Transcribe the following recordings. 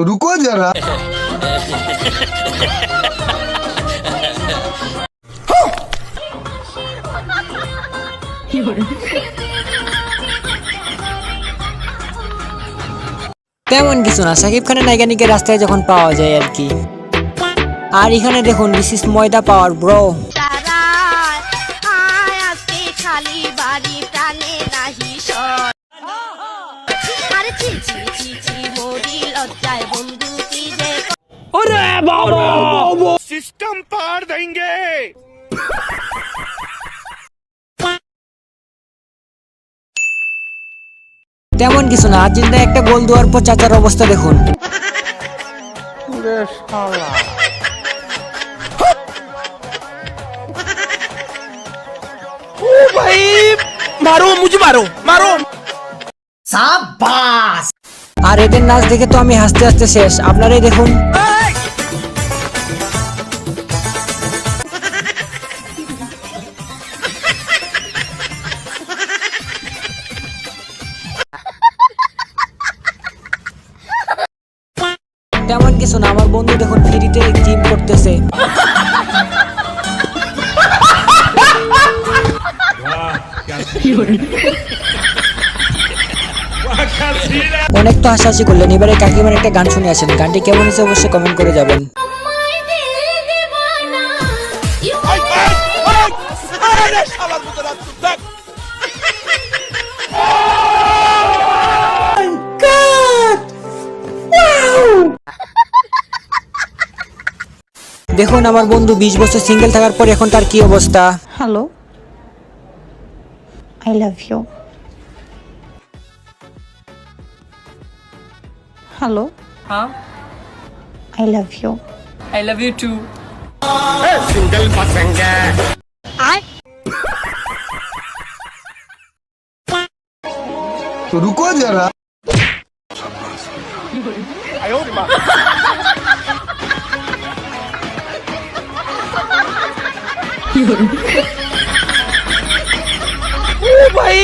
तो रुको जरा তেমন কিছু না সাকিব খানের নায়িকানিকে রাস্তায় যখন পাওয়া যায় আর কি আর এখানে দেখুন বিশেষ ময়দা পাওয়ার ব্রো তারায় আয় আজকে খালি বাড়ি सिस्टम पार देंगे তেমন কিছু না আর্জেন্টিনা একটা গোল দেওয়ার পর চাচার অবস্থা দেখুন मारो मुझे मारो मारो আর এদের নাচ দেখে তো আমি হাসতে হাসতে শেষ আপনারাই দেখুন তেমন না আমার বন্ধু দেখুন ফ্রিতে জিম করতেছে অনেক তো হাসাহাসি করলেন এবারে কাকিমার একটা গান শুনে আসেন গানটি কেমন হয়েছে অবশ্যই কমেন্ট করে যাবেন দেখুন আমার বন্ধু বিশ বছর সিঙ্গেল থাকার পর এখন তার কি অবস্থা? Hello I love you hello হ্যাঁ I love you I love you too single I তো রুকো যারা আয় ও ভাই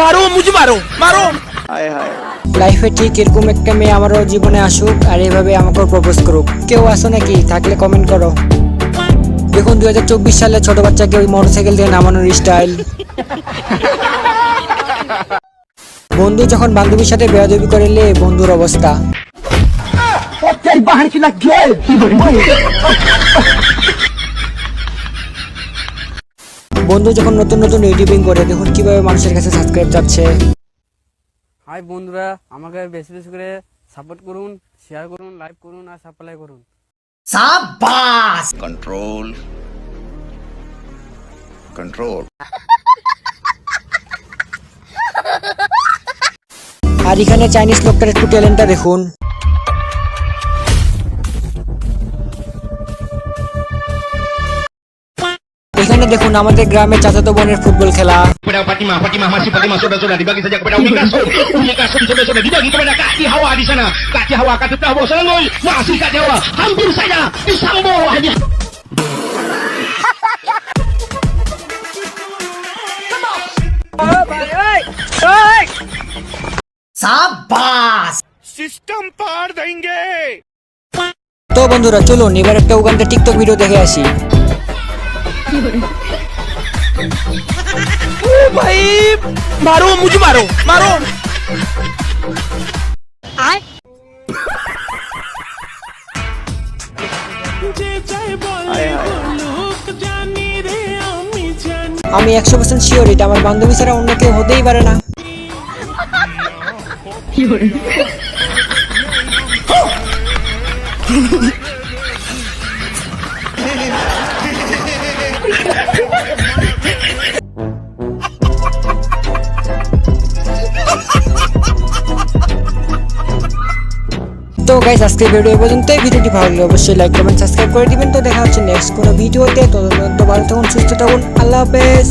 মারো মুঝে মারো মারো। হায় হায়। লাইফে ঠিক এরকম একটা মেয়ে আমারও জীবনে আসুক আর এভাবে আমাকে প্রপোজ করুক। কেউ আসো নাকি? থাকলে কমেন্ট করো। দেখুন দু হাজার চব্বিশ সালে ছোট বাচ্চাকে ওই মোটরসাইকেল দিয়ে নামানোর স্টাইল বন্ধু যখন বান্ধবীর সাথে বেয়াদবি করিলে বন্ধুর অবস্থা। বন্ধু যখন নতুন নতুন ইউটিউবিং করে দেখুন কীভাবে মানুষের কাছে সাবস্ক্রাইব যাচ্ছে? হাই বন্ধুরা আমাকে বেশি বেশি করে সাপোর্ট করুন শেয়ার করুন লাইক করুন আর সাপ্লাই করুন। control. Control. আর এখানে চাইনিজ লোকটার একটু ট্যালেন্টটা দেখুন। এখানে দেখুন আমাদের গ্রামে চাচাতো বোনের ফুটবল খেলা। তো বন্ধুরা চলুন এবার একটা উগানটা টিকটক ভিডিও দেখে আসি। আমি একশো পার্সেন্ট শিওর এটা আমার বান্ধবী ছাড়া অন্য কেউ হতেই পারে না। গাইস আজকে ভিডিও পর্যন্ত ভিডিওটি ভালো লাগলে অবশ্যই লাইক কমেন্ট সাবস্ক্রাইব করে দিবেন। তো দেখা হচ্ছে নেক্সট কোনো ভিডিওতে তো। ভালো থাকুন, সুস্থ থাকুন। আল্লাহ হাফেজ।